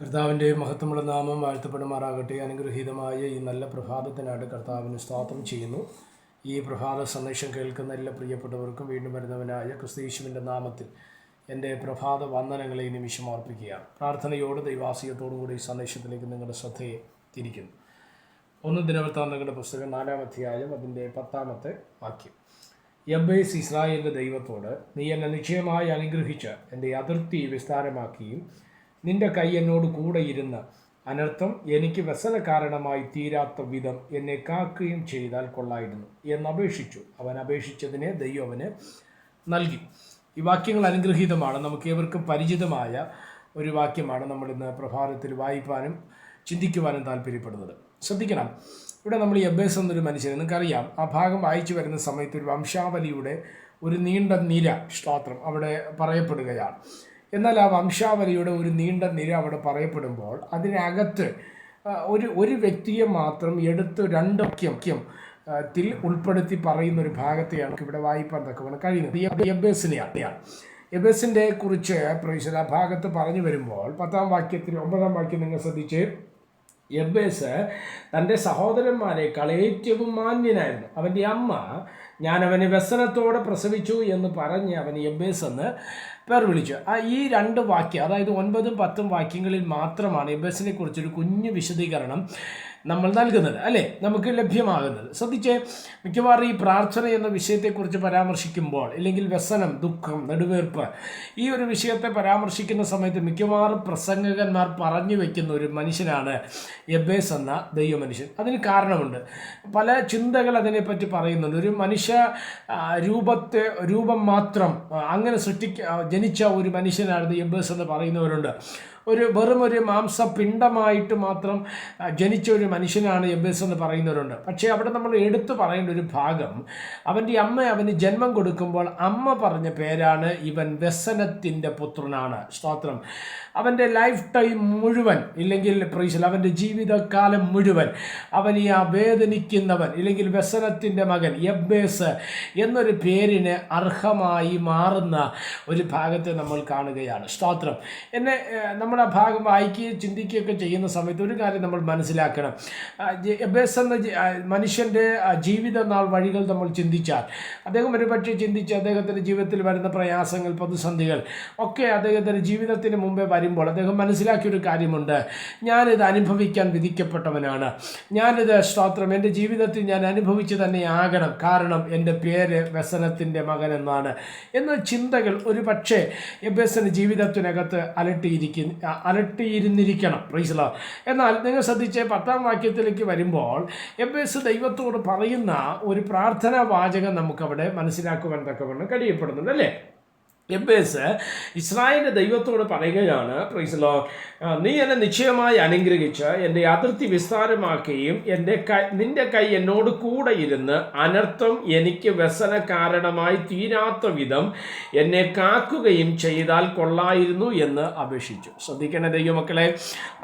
കർത്താവിന്റെ മഹത്വമുള്ള നാമം വാഴ്ത്തപ്പെടുമാറാകട്ടെ. അനുഗ്രഹീതമായ ഈ നല്ല പ്രഭാതത്തിനായിട്ട് കർത്താവിന് സ്തോത്രം ചെയ്യുന്നു. ഈ പ്രഭാത സന്ദേശം കേൾക്കുന്ന എല്ലാ പ്രിയപ്പെട്ടവർക്കും വീണ്ടും വരുന്നവനായ ക്രിസ്തീശുവിന്റെ നാമത്തിൽ എന്റെ പ്രഭാത വന്ദനങ്ങളെ നിമിഷം അർപ്പിക്കുകയാണ് പ്രാർത്ഥനയോട് ദൈവാസിയത്തോടും കൂടി ഈ സന്ദേശത്തിലേക്ക് നിങ്ങളുടെ ശ്രദ്ധയെ തിരിക്കുന്നു. ഒന്ന് ദിനവൃത്താന്തങ്ങളുടെ പുസ്തകം നാലാം അധ്യായം അതിന്റെ പത്താമത്തെ വാക്യം. യബ്ബേസ് ഇസ്രായേലിന്റെ ദൈവത്തോട് നീ എന്നെ നിശ്ചയമായി അനുഗ്രഹിച്ച് എന്റെ അതിർത്തി വിസ്താരമാക്കിയും നിന്റെ കൈ എന്നോട് കൂടെ ഇരുന്ന് അനർത്ഥം എനിക്ക് വ്യസന കാരണമായി തീരാത്ത വിധം എന്നെ കാക്കുകയും ചെയ്താൽ കൊള്ളായിരുന്നു എന്ന് അപേക്ഷിച്ചു. അവൻ അപേക്ഷിച്ചതിനെ ദൈവം അവന് നൽകി. ഈ വാക്യങ്ങൾ അനുഗ്രഹീതമാണ്. നമുക്ക് ഏവർക്കും പരിചിതമായ ഒരു വാക്യമാണ് നമ്മൾ ഇന്ന് പ്രഭാതത്തിൽ വായിപ്പാനും ചിന്തിക്കുവാനും താല്പര്യപ്പെടുന്നത്. ശ്രദ്ധിക്കണം. ഇവിടെ നമ്മൾ എബേസ് എന്നൊരു മനുഷ്യൻ നിങ്ങൾക്കറിയാം. ആ ഭാഗം വായിച്ചു വരുന്ന സമയത്ത് ഒരു വംശാവലിയുടെ ഒരു നീണ്ട നിര സ്തോത്രം അവിടെ പറയപ്പെടുകയാണ്. എന്നാൽ ആ വംശാവലിയുടെ ഒരു നീണ്ട നിര അവിടെ പറയപ്പെടുമ്പോൾ അതിനകത്ത് ഒരു ഒരു വ്യക്തിയെ മാത്രം എടുത്ത് രണ്ട് വാക്യം ആ, ത്തിൽ ഉൾപ്പെടുത്തി പറയുന്ന ഒരു ഭാഗത്തെയാണ് ഇവിടെ വായിപ്പാൻ തക്കവണ് കഴിയുന്നത്. എബേസിനെയാണ് എബേസിന്റെ കുറിച്ച് ആ ഭാഗത്ത് പറഞ്ഞു വരുമ്പോൾ പത്താം വാക്യത്തിൽ ഒമ്പതാം വാക്യം നിങ്ങൾ ശ്രദ്ധിച്ച്. എബേസ് തന്റെ സഹോദരന്മാരെ ഏറ്റവും മാന്യനായിരുന്നു. അവന്റെ അമ്മ ഞാൻ അവനെ വ്യസനത്തോടെ പ്രസവിച്ചു എന്ന് പറഞ്ഞ് അവൻ എബേസ് എന്ന് പേർ വിളിച്ചു. ആ ഈ രണ്ട് വാക്യം അതായത് ഒൻപതും പത്തും വാക്യങ്ങളിൽ മാത്രമാണ് എബേസിനെ കുറിച്ചൊരു കുഞ്ഞു വിശദീകരണം നമ്മൾ നൽകുന്നത് അല്ലേ? നമുക്ക് ലഭ്യമാകുന്നത്. ശ്രദ്ധിച്ചേ മിക്കവാറും ഈ പ്രാർത്ഥന എന്ന വിഷയത്തെക്കുറിച്ച് പരാമർശിക്കുമ്പോൾ അല്ലെങ്കിൽ വ്യസനം ദുഃഖം നെടുവേർപ്പ് ഈ ഒരു വിഷയത്തെ പരാമർശിക്കുന്ന സമയത്ത് മിക്കവാറും പ്രസംഗകന്മാർ പറഞ്ഞു വെക്കുന്ന ഒരു മനുഷ്യനാണ് എബേസ് എന്ന ദൈവ മനുഷ്യൻ അതിന് കാരണമുണ്ട്. പല ചിന്തകൾ അതിനെപ്പറ്റി പറയുന്നുണ്ട്. ഒരു മനുഷ്യ രൂപത്തെ രൂപം മാത്രം അങ്ങനെ സൃഷ്ടിക്ക ജനിച്ച ഒരു മനുഷ്യനാണ് എബേസ് എന്ന് പറയുന്നവരുണ്ട്. ഒരു വെറും ഒരു മാംസപിണ്ഡമായിട്ട് മാത്രം ജനിച്ച ഒരു മനുഷ്യനാണ് എബേസ് എന്ന് പറയുന്നവരുണ്ട്. പക്ഷേ അവിടെ നമ്മൾ എടുത്തു പറയേണ്ട ഒരു ഭാഗം അവന്റെ അമ്മ അവന് ജന്മം കൊടുക്കുമ്പോൾ അമ്മ പറഞ്ഞ പേരാണ് ഇവൻ വ്യസനത്തിന്റെ പുത്രനാണ്. സ്തോത്രം. അവന്റെ ലൈഫ് ടൈം മുഴുവൻ ഇല്ലെങ്കിൽ പ്രീശൽ അവന്റെ ജീവിതകാലം മുഴുവൻ അവനെ ഈ വേദനിക്കുന്നവൻ ഇല്ലെങ്കിൽ വ്യസനത്തിന്റെ മകൻ യബ്ബേസ് എന്നൊരു പേരിന് അർഹമായി മാറുന്ന ഒരു ഭാഗത്തെ നമ്മൾ കാണുകയാണ്. സ്തോത്രം. എന്നെ ഏഹ്, ആ ഭാഗം വായിക്കുകയും ചിന്തിക്കുകയൊക്കെ ചെയ്യുന്ന സമയത്ത് ഒരു കാര്യം നമ്മൾ മനസ്സിലാക്കണം. എബേസ് എന്ന മനുഷ്യന്റെ ജീവിത നാൾ വഴികൾ നമ്മൾ ചിന്തിച്ചാൽ അദ്ദേഹം ഒരുപക്ഷെ ചിന്തിച്ച് അദ്ദേഹത്തിന്റെ ജീവിതത്തിൽ വരുന്ന പ്രയാസങ്ങൾ പ്രതിസന്ധികൾ ഒക്കെ അദ്ദേഹത്തിന്റെ ജീവിതത്തിന് മുമ്പേ വരുമ്പോൾ അദ്ദേഹം മനസ്സിലാക്കിയൊരു കാര്യമുണ്ട്. ഞാനിത് അനുഭവിക്കാൻ വിധിക്കപ്പെട്ടവനാണ്. ഞാനിത് സ്തോത്രം എന്റെ ജീവിതത്തിൽ ഞാൻ അനുഭവിച്ച് തന്നെ ആകണം. കാരണം എന്റെ പേര് വ്യസനത്തിന്റെ മകൻ എന്നാണ്. എന്ന ചിന്തകൾ ഒരു പക്ഷേ എബേസിന്റെ ജീവിതത്തിനകത്ത് അലട്ടിയിരിക്കുന്ന അലട്ടിയിരുന്നിരിക്കണം. പ്രീസല എന്നാൽ നിങ്ങൾ ശ്രദ്ധിച്ച് പത്താം വാക്യത്തിലേക്ക് വരുമ്പോൾ എബേസ് ദൈവത്തോട് പറയുന്ന ഒരു പ്രാർത്ഥനാ വാചകം നമുക്കവിടെ മനസ്സിലാക്കുവാൻ തക്കവണ്ണം കഴിയപ്പെടുന്നുണ്ട് അല്ലേ? എബേസ് ഇസ്രായേലിന്റെ ദൈവത്തോട് പറയുകയാണ് പ്രൈസലോ നീ എന്നെ നിശ്ചയമായി അനുഗ്രഹിച്ച് എന്റെ അതിർത്തി വിസ്താരമാക്കുകയും എന്റെ കൈ നിന്റെ കൈ എന്നോട് കൂടെ ഇരുന്ന് അനർത്ഥം എനിക്ക് വ്യസന കാരണമായി തീരാത്ത വിധം എന്നെ കാക്കുകയും ചെയ്താൽ കൊള്ളായിരുന്നു എന്ന് അപേക്ഷിച്ചു. ശ്രദ്ധിക്കണേ ദൈവമക്കളെ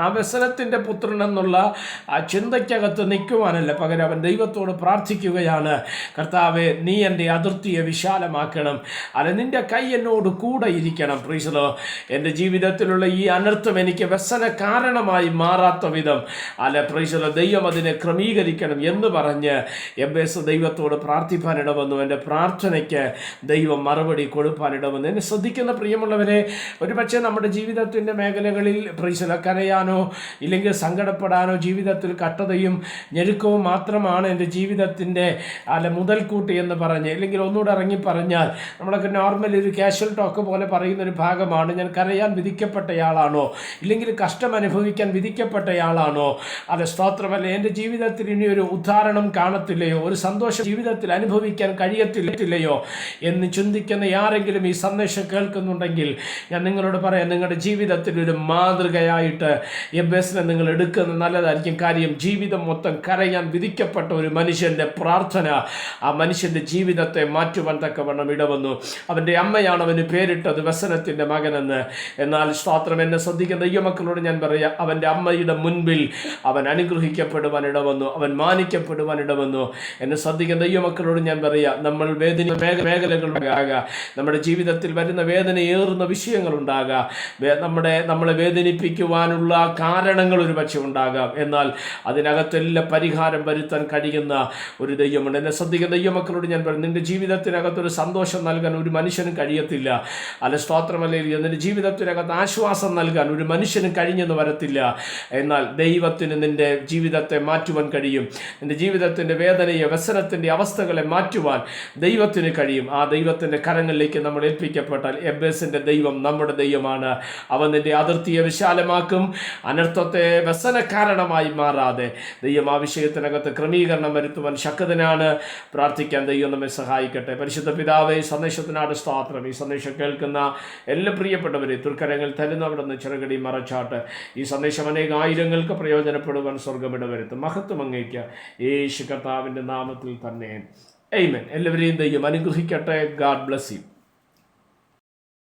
ആ വ്യസനത്തിന്റെ പുത്രൻ എന്നുള്ള ആ ചിന്തയ്ക്കകത്ത് നിൽക്കുവാനല്ല പകരം അവൻ ദൈവത്തോട് പ്രാർത്ഥിക്കുകയാണ്. കർത്താവെ നീ എന്റെ അതിർത്തിയെ വിശാലമാക്കണം. അല്ല നിന്റെ കൈ എന്നോട് കൂടെ ഇരിക്കണം. പ്രീസലോ എന്റെ ജീവിതത്തിലുള്ള ഈ അനർത്ഥം എനിക്ക് വ്യസന കാരണമായി മാറാത്ത വിധം. അല്ല പ്രീസലോ ദൈവം അതിനെ ക്രമീകരിക്കണം എന്ന് പറഞ്ഞ് എം എസ് ദൈവത്തോട് പ്രാർത്ഥിപ്പാനിടമെന്നും എന്റെ പ്രാർത്ഥനയ്ക്ക് ദൈവം മറുപടി കൊടുപ്പാനിടമെന്നും എന്നെ ശ്രദ്ധിക്കുന്ന പ്രിയമുള്ളവരെ ഒരുപക്ഷെ നമ്മുടെ ജീവിതത്തിന്റെ മേഖലകളിൽ പ്രീസല കരയാനോ ഇല്ലെങ്കിൽ സങ്കടപ്പെടാനോ ജീവിതത്തിൽ കട്ടതയും ഞെരുക്കവും മാത്രമാണ് എന്റെ ജീവിതത്തിന്റെ അല്ല മുതൽക്കൂട്ട് എന്ന് പറഞ്ഞ് ഇല്ലെങ്കിൽ ഒന്നുകൂടെ ഇറങ്ങി പറഞ്ഞാൽ നമ്മളൊക്കെ നോർമൽ ഒരു കാഷ്വൽ ടോക്ക് പോലെ പറയുന്ന ഒരു ഭാഗമാണ്. ഞാൻ കരയാൻ വിധിക്കപ്പെട്ടയാളാണോ? ഇല്ലെങ്കിൽ കഷ്ടം അനുഭവിക്കാൻ വിധിക്കപ്പെട്ടയാളാണോ? അതെ സ്തോത്രമല്ല? എന്റെ ജീവിതത്തിൽ ഇനി ഒരു ഉദാഹരണം കാണത്തില്ലയോ? ഒരു സന്തോഷം ജീവിതത്തിൽ അനുഭവിക്കാൻ കഴിയത്തില്ലയോ? എന്ന് ചിന്തിക്കുന്ന ആരെങ്കിലും ഈ സന്ദേശം കേൾക്കുന്നുണ്ടെങ്കിൽ ഞാൻ നിങ്ങളോട് പറയാം നിങ്ങളുടെ ജീവിതത്തിൽ ഒരു മാതൃകയായിട്ട് എബേസിനെ നിങ്ങൾ എടുക്കുന്നത് നല്ലതായിരിക്കും. കാര്യം ജീവിതം മൊത്തം കരയാൻ വിധിക്കപ്പെട്ട ഒരു മനുഷ്യന്റെ പ്രാർത്ഥന ആ മനുഷ്യന്റെ ജീവിതത്തെ മാറ്റുവാൻ തക്കവണ്ണം ഇടവന്നു. അവന്റെ അമ്മയാണ് അവൻ അവന് പേരിട്ടത് വ്യസനത്തിന്റെ മകനെന്ന്. എന്നാൽ സ്തോത്രം എന്നെ ശ്രദ്ധിക്കുന്ന ദൈവമക്കളോട് ഞാൻ പറയാം അവന്റെ അമ്മയുടെ മുൻപിൽ അവൻ അനുഗ്രഹിക്കപ്പെടുവാൻ ഇടവന്നു അവൻ മാനിക്കപ്പെടുവാൻ ഇടവന്നു. എന്നെ ശ്രദ്ധിക്കുന്ന ദൈവമക്കളോട് ഞാൻ പറയാം നമ്മൾ വേദന മേഖ മേഖലകളുണ്ടാകാം നമ്മുടെ ജീവിതത്തിൽ വരുന്ന വേദനയേറുന്ന വിഷയങ്ങളുണ്ടാകാം നമ്മുടെ നമ്മളെ വേദനിപ്പിക്കുവാനുള്ള കാരണങ്ങൾ ഒരു പക്ഷേ ഉണ്ടാകാം. എന്നാൽ അതിനകത്തെല്ലാം പരിഹാരം വരുത്താൻ കഴിയുന്ന ഒരു ദൈവമുണ്ട്. എന്നെ ശ്രദ്ധിക്കുന്ന ദൈവമക്കളോട് ഞാൻ പറയും നിന്റെ ജീവിതത്തിനകത്തൊരു സന്തോഷം നൽകാൻ ഒരു മനുഷ്യനും കഴിയത്തില്ല. അല്ല സ്തോത്രമല്ലെങ്കിൽ നിന്റെ ജീവിതത്തിനകത്ത് ആശ്വാസം നൽകാൻ ഒരു മനുഷ്യനും കഴിഞ്ഞെന്ന് വരത്തില്ല. എന്നാൽ ദൈവത്തിന് നിന്റെ ജീവിതത്തെ മാറ്റുവാൻ കഴിയും. നിന്റെ ജീവിതത്തിന്റെ വേദനയെ വ്യസനത്തിന്റെ അവസ്ഥകളെ മാറ്റുവാൻ ദൈവത്തിന് കഴിയും. ആ ദൈവത്തിന്റെ കരങ്ങളിലേക്ക് നമ്മൾ ഏൽപ്പിക്കപ്പെട്ടാൽ എബേസിന്റെ ദൈവം നമ്മുടെ ദൈവമാണ്. അവൻ നിന്റെ അതിർത്തിയെ വിശാലമാക്കും. അനർത്ഥത്തെ വ്യസന കാരണമായി മാറാതെ ദൈവം ആ വിഷയത്തിനകത്ത് ക്രമീകരണം വരുത്തുവാൻ ശക്തനാണ്. പ്രാർത്ഥിക്കാൻ ദൈവം നമ്മെ സഹായിക്കട്ടെ. പരിശുദ്ധ പിതാവേ സന്ദേശത്തിനാട് സ്വാത്രം ഈ സന്ദേശം കേൾക്കുന്ന എല്ലാ പ്രിയപ്പെട്ടവരെ തുർക്കരങ്ങൾ നിന്ന് ചെറുകടി മറച്ചാട്ട് ഈ സന്ദേശം അനേക ആയിരങ്ങൾക്ക് പ്രയോജനപ്പെടുവാൻ സ്വർഗമിട വരുത്തും. മഹത്വം അങ്ങേക്ക് യേശു കർത്താവിന്റെ നാമത്തിൽ തന്നെ. എയ്മൻ എല്ലാവരെയും ദൈവം അനുഗ്രഹിക്കട്ടെ. God bless you